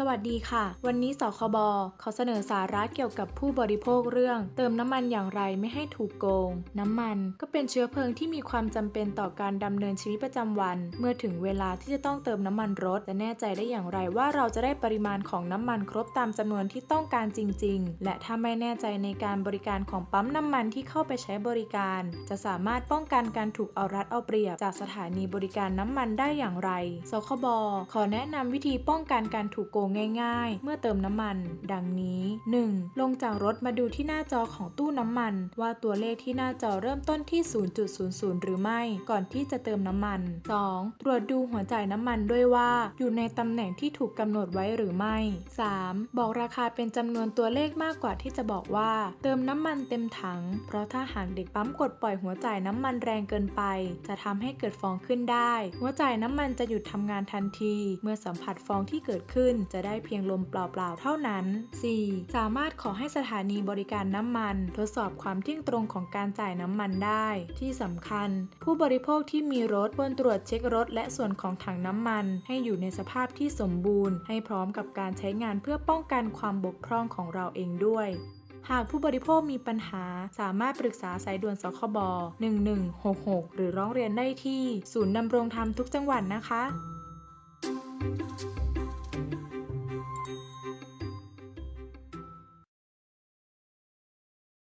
สวัสดีค่ะ วันนี้สคบขอเสนอสาระเกี่ยวกับผู้บริโภคเรื่อง เติมน้ำมันอย่างไรไม่ให้ถูกโกง น้ำมันก็เป็นเชื้อเพลิงที่มีความจำเป็นต่อการดำเนินชีวิตประจำวัน เมื่อถึงเวลาที่จะต้องเติมน้ำมันรถจะแน่ใจได้อย่างไรว่าเราจะได้ปริมาณของน้ำมันครบตามจำนวนที่ต้องการจริง ๆ และถ้าไม่แน่ใจในการบริการของปั๊มน้ำมันที่เข้าไปใช้บริการ จะสามารถป้องกันการถูกเอารัดเอาเปรียบ จากสถานีบริการน้ำมันได้อย่างไร สคบขอแนะนำวิธีป้องกันการถูกโกงง่ายๆ เมื่อเติมน้ำมัน ดังนี้ 1. ลงจากรถมาดูที่หน้าจอของตู้น้ำมัน ว่าตัวเลขที่หน้าจอเริ่มต้นที่ 0.00 หรือไม่ ก่อนที่จะเติมน้ำมัน 2. ตรวจดูหัวจ่ายน้ำมันด้วยว่าอยู่ในตำแหน่งที่ถูกกำหนดไว้หรือไม่ 3. บอกราคาเป็นจำนวนตัวเลขมากกว่าที่จะบอกว่า เติมน้ำมันเต็มถัง เพราะถ้าหากเด็กปั๊มกดปล่อยหัวจ่ายน้ำมันแรงเกินไป จะทำให้เกิดฟองขึ้นได้ หัวจ่ายน้ำมันจะหยุดทำงานทันที เมื่อสัมผัสฟองที่เกิดขึ้นจะะได้เพียงลมเปล่าๆ เท่านั้น 4. สามารถขอให้สถานีบริการน้ำมัน ทดสอบความเที่ยงตรงของการจ่ายน้ำมันได้ ที่สำคัญ ผู้บริโภคที่มีรถควรตรวจเช็ครถ และส่วนของถังน้ำมัน ให้อยู่ในสภาพที่สมบูรณ์ ให้พร้อมกับการใช้งานเพื่อป้องกันความบกพร่องของเราเองด้วยหากผู้บริโภคมีปัญหา สามารถปรึกษาสายด่วนสคบ 1166 หรือร้องเรียนได้ที่ ศูนย์ดำรงธรรมทุกจังหวัดนะคะ